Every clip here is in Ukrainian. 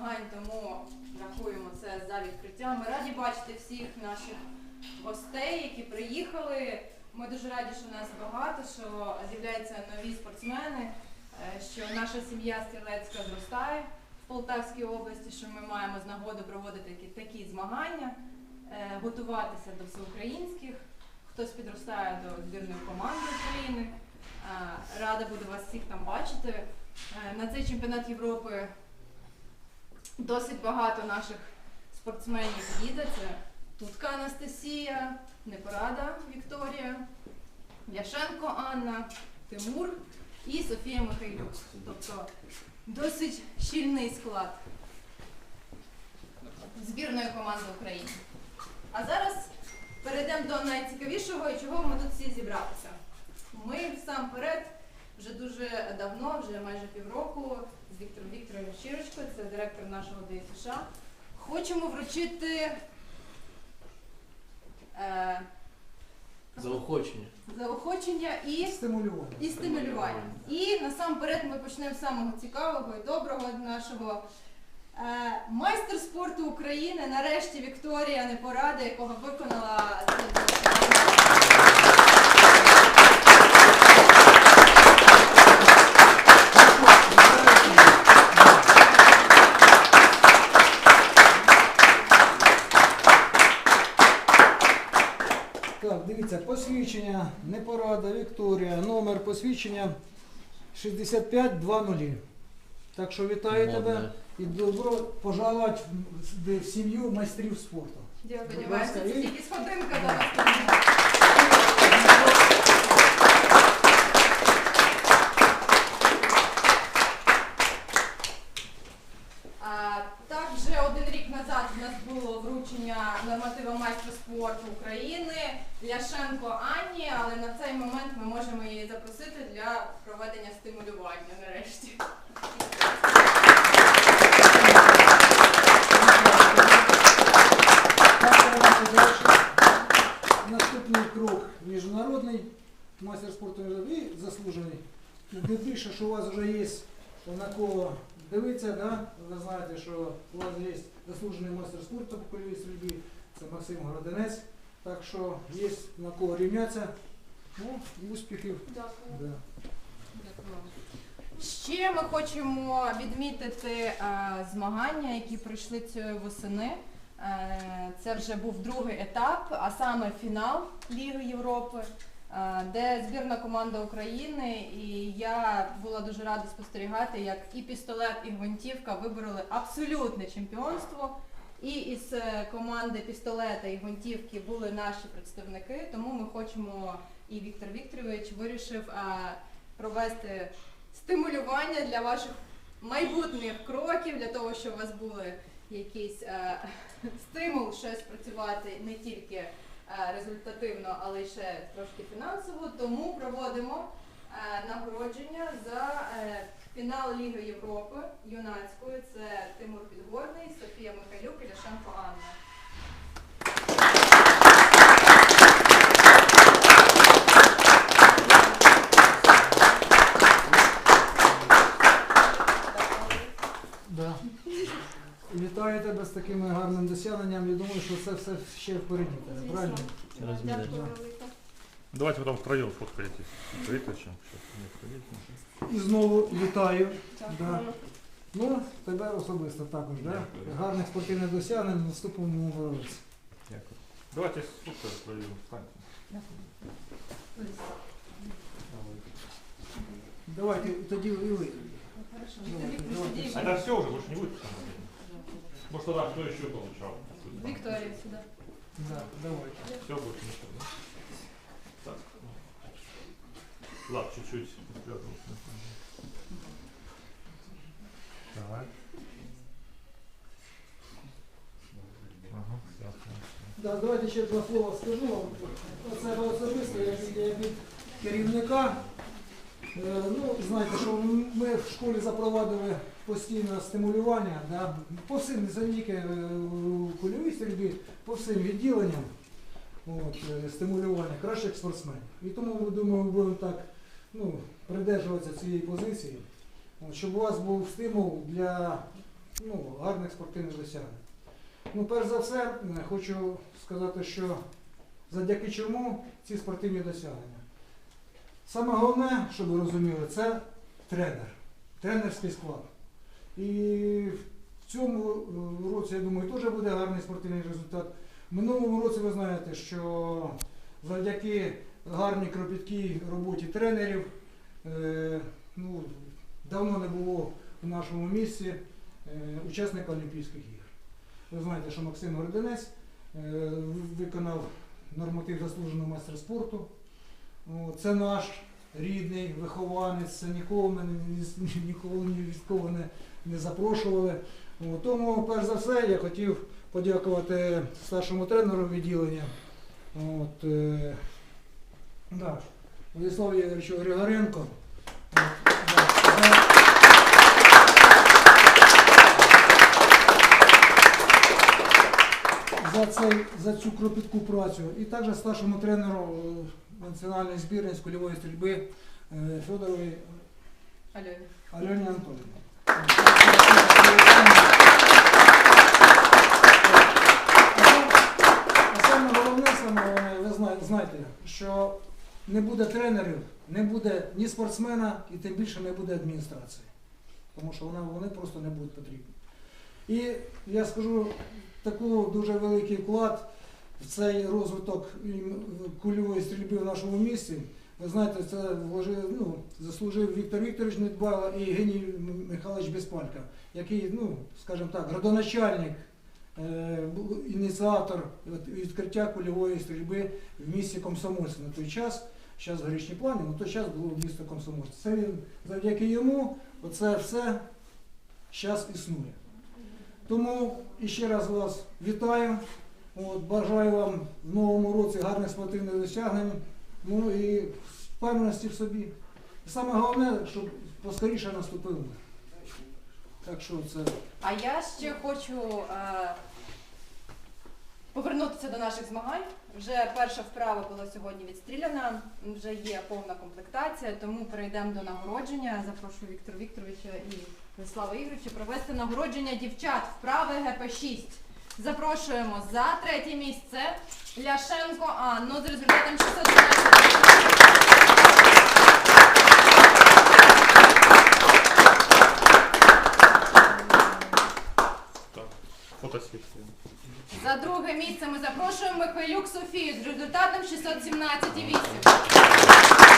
змагань, тому рахуємо це за відкриття. Ми раді бачити всіх наших гостей, які приїхали. Ми дуже раді, що нас багато, що з'являються нові спортсмени, е, що наша сім'я стрілецька зростає в Полтавській області, що ми маємо з нагоди проводити такі, такі змагання, е, готуватися до всеукраїнських. Хтось підростає до збірної команди України. Е, Рада буду вас всіх там бачити. На цей чемпіонат Європи досить багато наших спортсменів їде. Це Тутка Анастасія, Непорада Вікторія, Ляшенко Анна, Тимур і Софія Михайлюк. Тобто досить щільний склад збірної команди України. А зараз перейдемо до найцікавішого і чого ми тут всі зібралися. Ми всамперед вже дуже давно, вже майже півроку, з Віктором Вікторовичем Щирочкою, це директор нашого ДСШ, хочемо вручити е, Заохочення. заохочення і, Стимулювання. і стимулювання. І насамперед ми почнемо з самого цікавого і доброго нашого. Е, майстер спорту України, нарешті Вікторія Непорада, якого виконала це завдання. Так, дивіться, посвідчення, непорада, Вікторія, номер посвідчення 6520. Так що вітаю Модне. тебе і добро пожалувати в, сім'ю майстрів спорту. Дякую. Це тільки сходинка до нас. А, Так, вже один рік назад у нас було вручення норматива майстра спорту України Ляшенко Анні, але на цей момент ми можемо її запросити для проведення стимулювання нарешті. Наступний крок міжнародний майстер спорту і заслужений. Тим більше, що у вас вже є на кого дивитися, да? ви знаєте, що у вас є заслужений майстер спорту по кульовій стрільбі, це Максим Городинець. Так що є на кого рівнятися. Ну, і успіхів. Дякую. Да. Ще ми хочемо відмітити е, змагання, які пройшли цієї восени. Е, це вже був другий етап, а саме фінал Ліги Європи, де збірна команда України, і я була дуже рада спостерігати, як і пістолет, і гвинтівка вибороли абсолютне чемпіонство. І із е, команди пістолета і гвинтівки були наші представники, тому ми хочемо, і Віктор Вікторович вирішив е, провести стимулювання для ваших майбутніх кроків, для того, щоб у вас були якийсь е, стимул щось працювати не тільки е, результативно, але ще трошки фінансово. Тому проводимо е, нагородження за е, фінал Ліги Європи юнацької. Це Тимур Підгорний, думаю, що це все ще впереді. тебе, Правильно? Розміряємо. Дякую велике. Давайте потом втроем сфоткаетесь. Вытащим. Сейчас не входите. І знову вітаю. Дякую. Ну, тебе особисто також, да? Дякую. гарних спортивних досягнень в наступному році. Давайте сфоткаем втроем. Встаньте. Давайте тоді і ви. Хорошо. Давайте, Вікторі, давайте. посидіть. Это все уже, больше не будет. постановления. Может тогда кто еще получал? Вікторія сюди. Да, давайте. Все, больше ничего. да? Так. Ладно, чуть-чуть. Так. Ага, ясно. Да, давайте ще два слова скажу вам. Це особисто, як від керівника. Е, Ну, знаєте, що ми в школі запровадили постійне стимулювання да, по всім, не тільки е, кульовій стрільбі, по всім відділенням от, е, стимулювання кращих спортсменів. І тому ми думаю, будемо так ну, придержуватися цієї позиції, от, щоб у вас був стимул для ну, гарних спортивних досягнень. Ну, перш за все, хочу сказати, що завдяки чому ці спортивні досягнення. Саме головне, щоб ви розуміли, це тренер, тренерський склад. І в цьому е, році, я думаю, теж буде гарний спортивний результат. В минулому році ви знаєте, що завдяки гарній кропіткій роботі тренерів е, ну, давно не було в нашому місті е, учасника Олімпійських ігор. Ви знаєте, що Максим Горденець е, виконав норматив заслуженого майстра спорту. О, Це наш рідний вихованець, це нікого ми ні, ні- нікого не, не запрошували. О, Тому, перш за все, я хотів подякувати старшому тренеру відділення. От, е, да, Владиславу Ігоровичу Григоренко. За- за, цей, за цю кропітку працю. І також старшому тренеру національної збірної з кульової стрільби е, Федоровій Альоні Анатоліївні. А саме головне, саме ви знаєте, що не буде тренерів, не буде ні спортсмена і тим більше не буде адміністрації. Тому що вона, вони просто не будуть потрібні. І я скажу таку дуже великий вклад цей розвиток кульової стрільби в нашому місті. Ви знаєте, це ну, заслужив Віктор Вікторович Недбайло і Євгеній Михайлович Безпалька, який, ну, скажімо так, родоначальник, е, ініціатор відкриття кульової стрільби в місті Комсомольськ на той час. Зараз в горішній плані, на той час було місто Комсомольськ. Це він завдяки йому оце все зараз існує. Тому іще раз вас вітаю. От, бажаю вам в новому році гарних спортивних досягнень. Ну і впевненості в собі. І саме головне, щоб поскоріше наступив. Так що це А я ще хочу е, повернутися до наших змагань. Вже перша вправа була сьогодні відстріляна, вже є повна комплектація, тому перейдемо до нагородження. Запрошую Віктора Вікторовича і Владислава Ігоровича провести нагородження дівчат вправи ГП-6. Запрошуємо за третє місце Ляшенко Анну з результатом 612. Так. За друге місце ми запрошуємо Михайлюк Софію з результатом 617,8.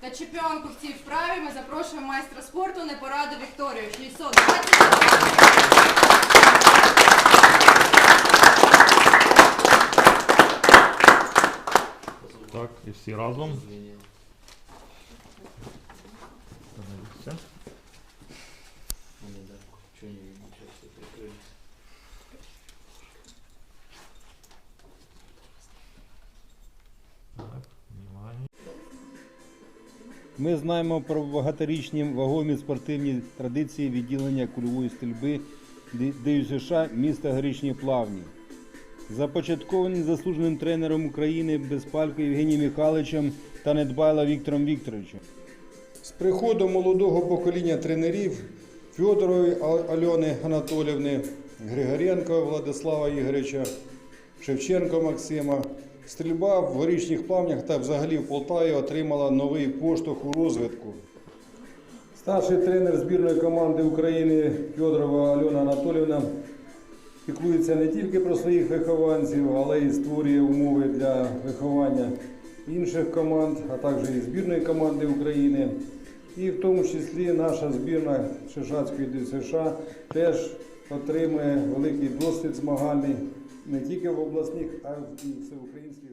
Та чемпіонку в цій вправі ми запрошуємо майстра спорту Непораду Вікторію 620. Так, і всі разом. Звіння. Все. Вони, да. Чого не видно, зараз все прикрию. Так, внимание. Ми знаємо про багаторічні вагомі спортивні традиції відділення кульової стрільби ДЮСШ міста Горішні Плавні. Започатковані заслуженим тренером України Безпалько Євгенієм Михайловичем та Недбайло Віктором Вікторовичем. З приходом молодого покоління тренерів Федорової Альони Анатолівни, Григоренко Владислава Ігоревича, Шевченко Максима, стрільба в горішніх плавнях та взагалі в Полтаві отримала новий поштовх у розвитку. Старший тренер збірної команди України Федорова Альона Анатолівна піклується не тільки про своїх вихованців, але й створює умови для виховання інших команд, а також і збірної команди України. І в тому числі наша збірна Шишацької ДСШ теж отримує великий досвід змагальний не тільки в обласних, а й в всеукраїнських